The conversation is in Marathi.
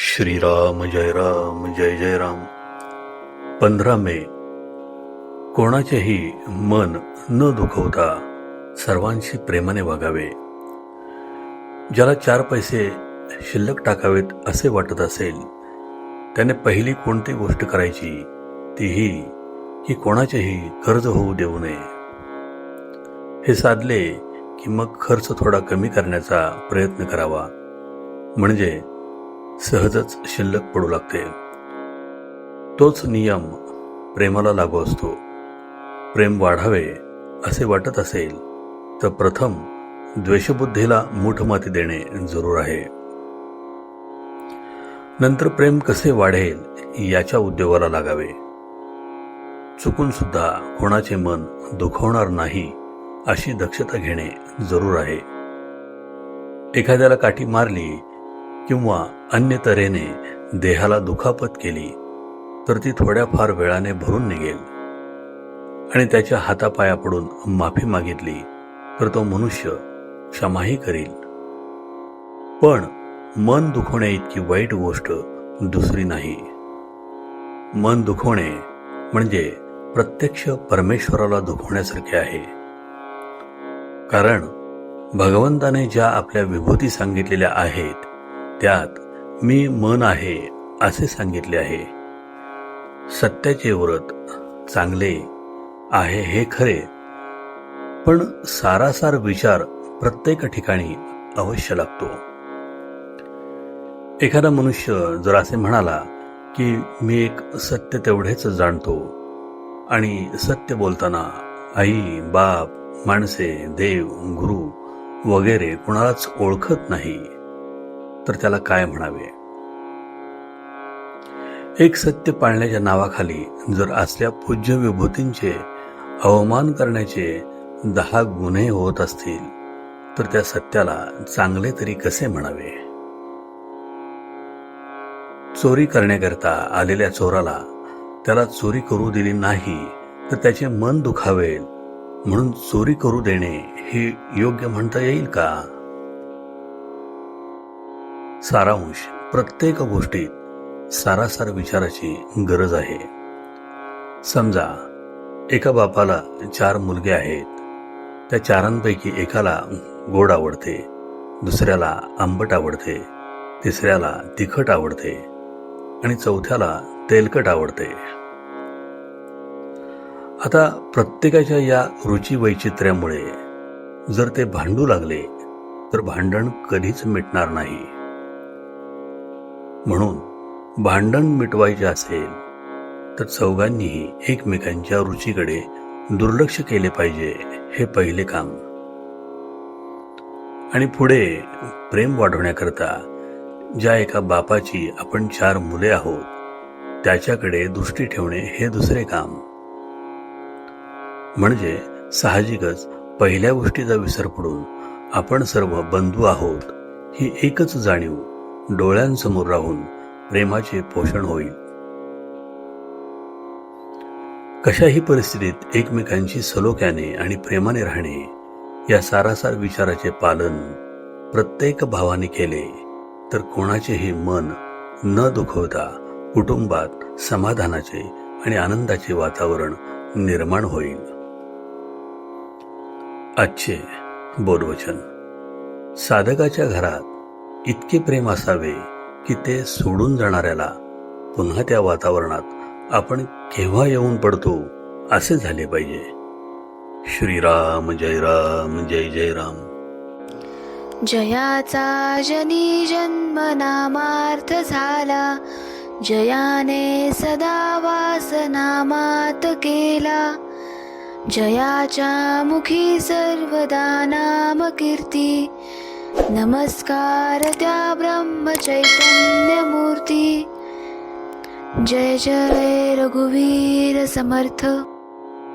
श्रीराम जय राम जय जय राम. पंधरा मे. कोणाचेही मन न दुखवता सर्वांशी प्रेमाने वागावे. ज्याला चार पैसे शिल्लक टाकावेत असे वाटत असेल त्याने पहिली कोणती गोष्ट करायची तीही की कोणाचेही कर्ज होऊ देऊ नये. हे साधले की मग खर्च थोडा कमी करण्याचा प्रयत्न करावा. म्हणजे सहजच शिल्लक पडू लागते. तोच नियम प्रेमाला लागू असतो. प्रेम वाढावे असे वाटत असेल तर प्रथम द्वेषबुद्धीला मूठमाती देणे जरूर आहे. नंतर प्रेम कसे वाढेल याच्या उद्योगाला लागावे. चुकून सुद्धा कोणाचे मन दुखवणार नाही अशी दक्षता घेणे जरूर आहे. एखाद्याला काठी मारली किंवा अन्य तऱ्हेने देहाला दुखापत केली तर ती थोड्याफार वेळाने भरून निघेल. आणि त्याच्या हातापाया पडून माफी मागितली तर तो मनुष्य क्षमाही करील. पण मन दुखवणे इतकी वाईट गोष्ट दुसरी नाही. मन दुखवणे म्हणजे प्रत्यक्ष परमेश्वराला दुखवण्यासारखे आहे. कारण भगवंताने ज्या आपल्या विभूती सांगितलेल्या आहेत त्यात मी मन आहे असे सांगितले आहे. सत्याचे व्रत चांगले आहे हे खरे पण सारासार विचार प्रत्येक ठिकाणी अवश्य लागतो. एखादा मनुष्य जर असे म्हणाला की मी एक सत्य तेवढेच जाणतो आणि सत्य बोलताना आई बाप माणसे देव गुरु वगैरे कुणालाच ओळखत नाही तर त्याला काय म्हणावे? एक सत्य पाळण्याच्या नावाखाली जर असल्या पूज्य विभूतींचे अवमान करण्याचे दहा गुन्हे होत असतील तर त्या सत्याला चांगले तरी कसे म्हणावे? चोरी करण्याकरता आलेल्या चोराला त्याला चोरी करू दिली नाही तर त्याचे मन दुखावेल. म्हणून चोरी करू देणे हे योग्य म्हणता येईल का? सारांश. प्रत्येक गोष्टीत सारासार विचाराची गरज आहे. समजा एका बापाला चार मुलगे आहेत. त्या चारांपैकी एकाला गोड आवडते दुसऱ्याला आंबट आवडते तिसऱ्याला तिखट आवडते आणि चौथ्याला तेलकट आवडते. आता प्रत्येकाच्या या रुची वैचित्र्यामुळे जर ते भांडू लागले तर भांडण कधीच मिटणार नाही. म्हणून भांडण मिटवायचे असेल तर चौघांनीही एकमेकांच्या रुचीकडे दुर्लक्ष केले पाहिजे हे पहिले काम. आणि पुढे प्रेम वाढवण्याकरता ज्या एका बापाची आपण चार मुले आहोत त्याच्याकडे दृष्टी ठेवणे हे दुसरे काम. म्हणजे साहजिकच पहिल्या गोष्टीचा विसर पडून आपण सर्व बंधू आहोत ही एकच जाणीव डोळ्यांसमोर राहून प्रेमाचे पोषण होईल. कशाही परिस्थितीत एकमेकांशी सलोख्याने आणि प्रेमाने राहणे या सारासार विचाराचे पालन प्रत्येक भावाने केले तर कोणाचेही मन न दुखवता कुटुंबात समाधानाचे आणि आनंदाचे वातावरण निर्माण होईल. आजचे बोधवचन. साधकाच्या घरात इतके प्रेम असावे की ते सोडून जाणाऱ्याला पुन्हा त्या वातावरणात आपण केव्हा येऊन पडतो असे झाले पाहिजे. श्रीराम जय राम जय जय राम. जयाचा जनी जन्म नामार्थ झाला. जयाने सदा वास नामात केला. जयाच्या मुखी सर्वदा नाम कीर्ती नमस्कार त्या ब्रह्म चैतन्य मूर्ती जय जय रघुवीर समर्थ.